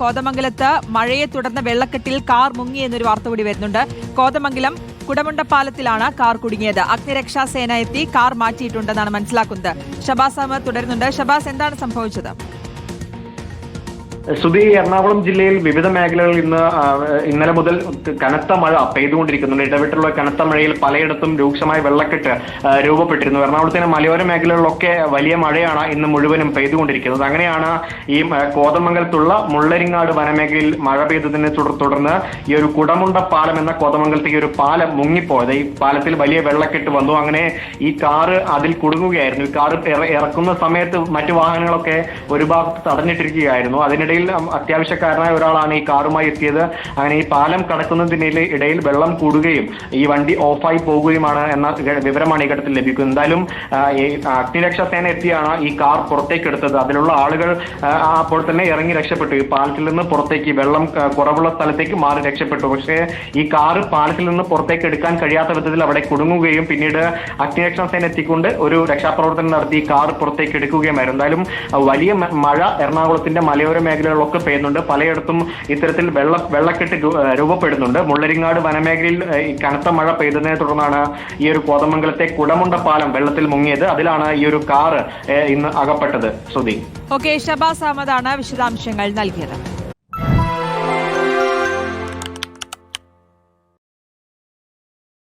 കോതമംഗലത്ത് മഴയെ തുടർന്ന് വെള്ളക്കെട്ടിൽ കാർ മുങ്ങി എന്നൊരു വാർത്ത കൂടി വരുന്നുണ്ട്. കോതമംഗലം കുടമുണ്ടപ്പാലത്തിലാണ് കാർ കുടുങ്ങിയത്. അഗ്നിരക്ഷാ സേന എത്തി കാർ മാറ്റിയിട്ടുണ്ടെന്നാണ് മനസ്സിലാക്കുന്നത്. ഷബാസ് അഹമ്മദ് തുടരുന്നുണ്ട്. ഷബാസ് എന്താണ് സംഭവിച്ചത്? സുധി എറണാകുളം ജില്ലയിൽ വിവിധ മേഖലകളിൽ ഇന്ന് ഇന്നലെ മുതൽ കനത്ത മഴ പെയ്തുകൊണ്ടിരിക്കുന്നുണ്ട്. ഇടവിട്ടുള്ള കനത്ത മഴയിൽ പലയിടത്തും രൂക്ഷമായ വെള്ളക്കെട്ട് രൂപപ്പെട്ടിരുന്നു. എറണാകുളത്തിന് മലയോര മേഖലകളിലൊക്കെ വലിയ മഴയാണ് ഇന്ന് മുഴുവനും പെയ്തുകൊണ്ടിരിക്കുന്നത്. അങ്ങനെയാണ് ഈ കോതമംഗലത്തുള്ള മുള്ളരിങ്ങാട് വനമേഖലയിൽ മഴ പെയ്തതിനെ തുടർന്ന് ഈ ഒരു കുടമുണ്ട പാലം എന്ന കോതമംഗലത്തേക്ക് ഒരു പാലം മുങ്ങിപ്പോയത്. ഈ പാലത്തിൽ വലിയ വെള്ളക്കെട്ട് വന്നു. അങ്ങനെ ഈ കാറ് അതിൽ കുടുങ്ങുകയായിരുന്നു. ഈ കാറ് ഇറക്കുന്ന സമയത്ത് മറ്റു വാഹനങ്ങളൊക്കെ ഒരു ഭാഗത്ത് തടഞ്ഞിട്ടിരിക്കുകയായിരുന്നു. അതിനിടയിൽ ഉം, അത്യാവശ്യക്കാരനായ ഒരാളാണ് ഈ കാറുമായി എത്തിയത്. അങ്ങനെ ഈ പാലം കടക്കുന്നതിനിടയിൽ ഇടയിൽ വെള്ളം കൂടുകയും ഈ വണ്ടി ഓഫായി പോകുകയുമാണ് എന്ന വിവരമാണ് ഈ ഘട്ടത്തിൽ ലഭിക്കുന്നത്. എന്തായാലും ഈ അഗ്നിരക്ഷാ സേന എത്തിയാണ് ഈ കാർ പുറത്തേക്ക് എടുത്തത്. അതിലുള്ള ആളുകൾ അപ്പോൾ തന്നെ ഇറങ്ങി രക്ഷപ്പെട്ടു. ഈ പാലത്തിൽ നിന്ന് പുറത്തേക്ക് വെള്ളം കുറവുള്ള സ്ഥലത്തേക്ക് മാറി രക്ഷപ്പെട്ടു. പക്ഷേ ഈ കാറ് പാലത്തിൽ നിന്ന് പുറത്തേക്ക് എടുക്കാൻ കഴിയാത്ത വിധത്തിൽ അവിടെ കുടുങ്ങുകയും പിന്നീട് അഗ്നിരക്ഷാ സേന എത്തിക്കൊണ്ട് ഒരു രക്ഷാപ്രവർത്തനം നടത്തി കാർ പുറത്തേക്ക് എടുക്കുകയുമായിരുന്നു. എന്തായാലും വലിയ മഴ എറണാകുളത്തിന്റെ മലയോര മേഖലകളിലൊക്കെ പെയ്യുന്നുണ്ട്. പലയിടത്തും ഇത്തരത്തിൽ വെള്ള വെള്ളക്കെട്ട് രൂപപ്പെടുന്നുണ്ട്. മുള്ളരിങ്ങാട് വനമേഖലയിൽ കനത്ത മഴ പെയ്തതിനെ തുടർന്നാണ് ഈ ഒരു കോതമംഗലത്തെ കുടമുണ്ട പാലം വെള്ളത്തിൽ മുങ്ങിയത്. അതിലാണ് ഈ ഒരു കാറ് ഇന്ന് അകപ്പെട്ടത്. ശ്രുതി. ഓക്കെ ഷബാസ് അഹമ്മദാണ് വിശദാംശങ്ങൾ നൽകിയത്.